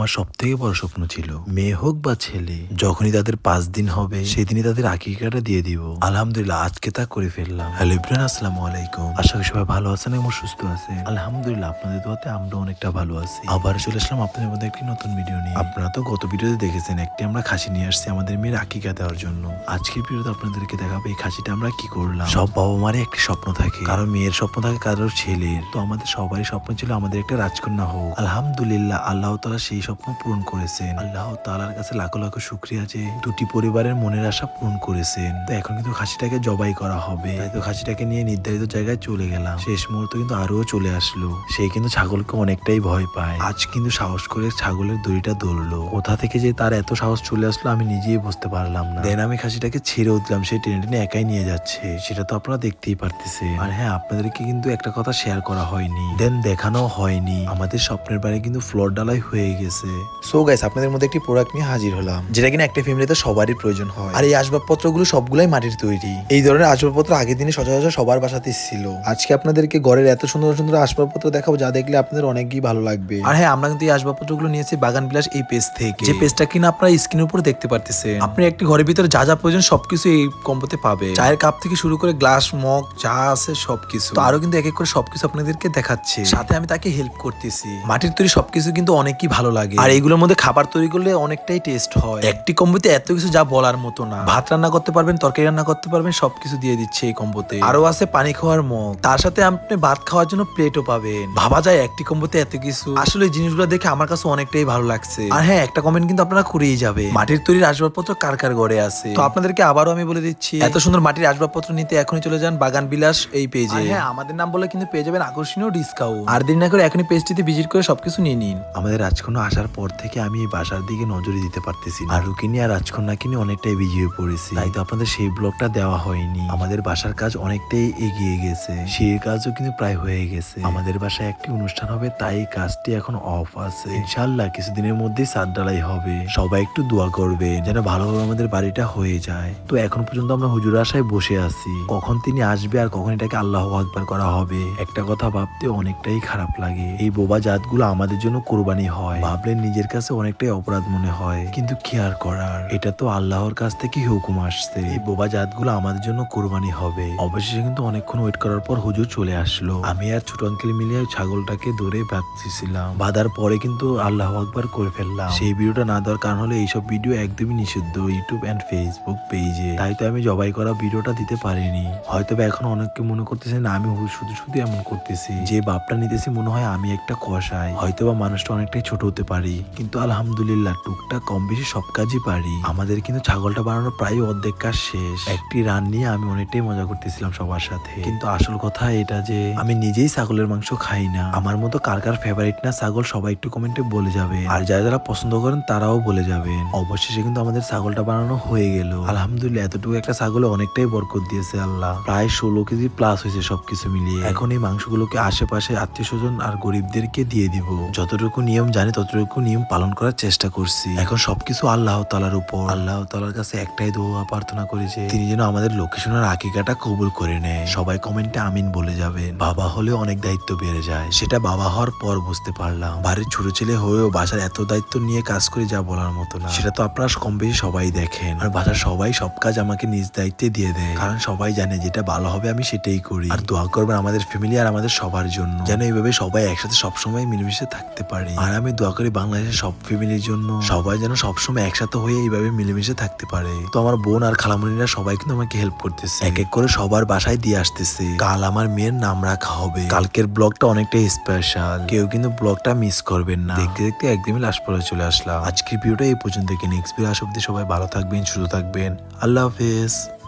আমার সব থেকে বড় স্বপ্ন ছিল, মেয়ে হোক বা ছেলে, যখনই তাদের পাঁচ দিন হবে, সেদিনই তাদের আকিকাটা দিয়ে দিব। আলহামদুলিল্লাহ, আজকে তা করে ফেললাম। হ্যালো ইব্রান, আসসালামু আলাইকুম। আশা করি সবাই ভালো আছেন এবং সুস্থ আছেন। আলহামদুলিল্লাহ, আপনাদের দোয়াতে আমরা অনেকটা ভালো আছি। আবার চলে আসলাম আপনাদের মধ্যে একটি নতুন ভিডিও নিয়ে। আপনারা তো গত ভিডিওতে দেখেছেন, একটি আমরা খাসি নিয়ে আসছি আমাদের মেয়ের আকিকা দেওয়ার জন্য। আজকের ভিডিওতে আপনাদেরকে দেখাবো এই খাসিটা আমরা কি করলাম। সব বাবা মারই একটি স্বপ্ন থাকে। কারও মেয়ের স্বপ্ন থাকে কারোর ছেলের। তো আমাদের সবারই স্বপ্ন ছিল আমাদের একটা রাজকন্যা হোক। আলহামদুলিল্লাহ, আল্লাহ তালা সেই স্বপ্ন পূরণ করেছেন। আল্লাহ তালার কাছে লাখো লাখো শুক্রিয়া যে দুটি পরিবারের মনের আশা পূরণ করেছেন। তো এখন কিন্তু খাসিটাকে জবাই করা হবে। তো খাসিটাকে নিয়ে নির্ধারিত জায়গায় চলে গেলাম। শেষ মুহূর্তে কিন্তু আরও চলে আসলো। সে কিন্তু ছাগলকে অনেকটাই ভয় পায়। আজ কিন্তু সাহস করে ছাগলের দড়িটা ধরলো। কোথা থেকে যে তার এত সাহস চলে আসলো আমি নিজেই বুঝতে পারলাম না। দেন আমি খাসিটাকে ছেড়ে উঠলাম। সে টেনে টেনে একাই নিয়ে যাচ্ছে। সেটা তো আপনারা দেখতেই পারতেছে আর হ্যাঁ আপনাদেরকে কিন্তু একটা কথা শেয়ার করা হয়নি। দেন দেখানো হয়নি। আমাদের স্বপ্নের বাড়ি কিন্তু ফ্লোর ডালাই হয়ে গেছে। সো গাইস আপনাদের মধ্যে একটি প্রোডাক্ট নিয়ে হাজির হলাম যেটা কিনা একটা ফ্যামিলিতে সবারই প্রয়োজন হয়। আর এই আসবাবপত্র আসবাবপত্রগুলো সবগুলাই মাটির তৈরি। এই ধরনের আসবাবপত্র আগের দিনে সচরাচর সবার বাসাতেই ছিল। আজকে আপনাদেরকে ঘরের এত সুন্দর সুন্দর আসবাবপত্র দেখাবো যা দেখলে আপনাদের অনেকই ভালো লাগবে। আর হ্যাঁ আমরা কিন্তু এই আসবাবপত্রগুলো নিয়েছি বাগান বিলাস এই পেজ থেকে। যে পেজটা কিনা আপনারা স্ক্রিনের উপর দেখতে পারতেছেন। আপনি একটি ঘরের ভিতরে যা যা প্রয়োজন সবকিছু এই কম্বোতে পাবে চায়ের কাপ থেকে শুরু করে গ্লাস মগ যা আছে সবকিছু। তো আরও কিন্তু এক এক করে সবকিছু আপনাদেরকে দেখাচ্ছে। সাথে আমি তাকে হেল্প করতেছি। মাটির তৈরি সবকিছু কিন্তু অনেকই ভালো লাগে আর এইগুলোর মধ্যে খাবার তৈরি করলে অনেকটাই টেস্ট হয়। একটি কম্বোতে এত কিছু যা বলার মতো না। ভাত রান্না করতে পারবেন তরকারি রান্না করতে পারবেন সবকিছু দিয়ে দিচ্ছে এই কম্বোতে। আরও আছে পানি খাওয়ার মগ। তার সাথে আপনি ভাত খাওয়ার জন্য প্লেটও পাবেন। ভাবা যায় একটি কম্বোতে এত কিছু। আসলে জিনিসগুলো দেখে আমার কাছে অনেকটাই ভালো লাগছে। আর হ্যাঁ একটা কমেন্ট কিন্তু আপনারা করেই যাবে মাটির তৈরির আসবাবপত্র কার কার ঘরে আছে? তো আপনাদেরকে আবারও আমি বলে দিচ্ছি এত সুন্দর মাটির আসবাবপত্র নিতে এখনই চলে যান বাগান বিলাস এই পেজে হ্যাঁ আমাদের নাম বলে কিন্তু পেয়ে যাবেন আকর্ষণীয় ডিসকাউন্ট আর দিন না করে এখনই পেজটিতে ভিজিট করে সবকিছু নিয়ে নিন। আমাদের রাজকন্যা আসার পর থেকে আমি এই বাসার দিকে নজরই দিতে পারতেছি। আর রুকিনি আর রাজকন্যাকে নিয়ে অনেকটাই বিজি হয়ে পড়েছি। তাই তো আপনাদের সেই ব্লগটা দেওয়া হয়নি। আমাদের বাসার কাজ অনেকটাই এগিয়ে গেছে। সেই কাজও কিন্তু প্রায় হয়ে গেছে। আমাদের বাসায় একটি অনুষ্ঠান হবে, তাই কাজটি এখন অফ আছে। ইনশাল্লাহ কিছুদিনের মধ্যেই সাত ডালাই হবে। সবাই একটু দোয়া করবে যেন ভালোভাবে আমাদের বাড়িটা হয়ে যায়। তো এখন পর্যন্ত আমরা হুজুর আশায় বসে আছি। কখন তিনি আসবে আর কখন এটাকে আল্লাহ আকবার করা হবে, একটা কথা ভাবতে অনেকটাই খারাপ লাগে। এই বোবা জাতগুলো আমাদের জন্য কোরবানি হয়। ভাবলে নিজের কাছে অনেকটাই অপরাধ মনে হয়। কিন্তু কি আর করার? এটা তো আল্লাহর কাছ থেকে হুকুম আসছে। এই বোবা জাতগুলো আমাদের জন্য কোরবানি হবে। অবশেষে কিন্তু অনেকক্ষণ ওয়েট করার পর হুজুর চলে আসলো। আমি আর ছোট আঙ্কেল মিলে ছাগলটাকে ধরে বাঁধতেছিলাম বাঁধার পরে কিন্তু আল্লাহ আকবার করে ফেললাম। সেই ভিডিওটা না দেওয়ার কারণ হলো এইসব ভিডিও একদমই নিষিদ্ধ ইউটিউব এন্ড ফেসবুক পেজে তাই তো আমি জবাই করা ভিডিওটা দিতে পারিনি। হয়তো এখন অনেককে মনে করতেছে না, আমি শুধু শুধু এমন করতেছি। যে বাপটা নিতেছি মনে হয় আমি একটা কষাই হয়তো বা মানুষটা অনেকটাই ছোট হতে পারি, কিন্তু আলহামদুলিল্লাহ টুকটাক কম বেশি সব কাজই পারি। আমাদের কিন্তু ছাগলটা বানানো প্রায় অর্ধেক কাজ শেষ। একটি রান নিয়ে আমি অনেকটাই মজা করতেছিলাম সবার সাথে। কিন্তু আসল কথা এটা যে, আমি নিজেই ছাগলের মাংস খাই না। আমার মতো কার কার ফেভারিট না ছাগল সবাই একটু কমেন্টে বলে যাবে। আর যারা যারা পছন্দ করেন তারাও বলে যাবেন। অবশেষে কিন্তু আমাদের ছাগলটা বানানো হয়ে গেল। আলহামদুলিল্লাহ এতটুকু একটা ছাগলে অনেকটাই বরকত দিয়েছে আল্লাহ। প্রায় ষোলো কেজি প্লাস হয়েছে সবকিছু মিলিয়ে। এখন এই মাংসগুলোকে আশেপাশে আত্মীয় স্বজন আর গরিবদেরকে দিয়ে দিব। যতটুকু নিয়ম জানি ততটুকু নিয়ম পালন করার চেষ্টা করছি। এখন সবকিছু আল্লাহ তালার উপর। আল্লাহ তালার কাছে একটাই দোয়া, প্রার্থনা করি যে তিনি যেন আমাদের লোকেশনের আকিকাটা কবুল করে নেয়। সবাই কমেন্টে আমিন বলে যাবেন। বাবা হলে অনেক দায়িত্ব বেড়ে যায়। সেটা বাবা হওয়ার পর বুঝতে পারলাম। বাড়ির ছোট ছেলে হয়েও বাসার এত দায়িত্ব নিয়ে কাজ করে যা বলার মতো না। সেটা তো আপনারা কম বেশি সবাই দেখেন। আর বাসার সবাই সব কাজ আমাকে নিজ দায়িত্বে দিয়ে দেয়। কারণ সবাই জানে যেটা ভালো হবে আমি সেটাই করি। আর দোয়া করবেন আমাদের ফ্যামিলি আর আমাদের সবার জন্য। যেন এইভাবে সবাই একসাথে সবসময় মিলেমিশে থাকতে পারে। আর আমি দোয়া করি বাংলাদেশের সব ফ্যামিলির জন্য সবাই যেন সবসময় একসাথে হয়ে এইভাবে মিলেমিশে থাকতে পারে। তো আমার বোন আর খালামুনিরা সবাই কিন্তু আমাকে হেল্প করতেছে। এক এক করে সবার বাসায় দিয়ে আসতেছে। কাল আমার মেয়ের নাম রাখা হবে। কালকের ব্লগটা অনেকটাই স্পেশাল কেউ কিন্তু ব্লগটা মিস করবেন না। দেখতে দেখতে একদমই লাস্ট পরে চলে আসলাম। আজকের ভিডিওটা এই পর্যন্ত। নেক্সট ভিডিও আসা অব্দি সবাই ভালো থাকবেন, সুস্থ থাকবেন। আল্লাহ হাফেজ।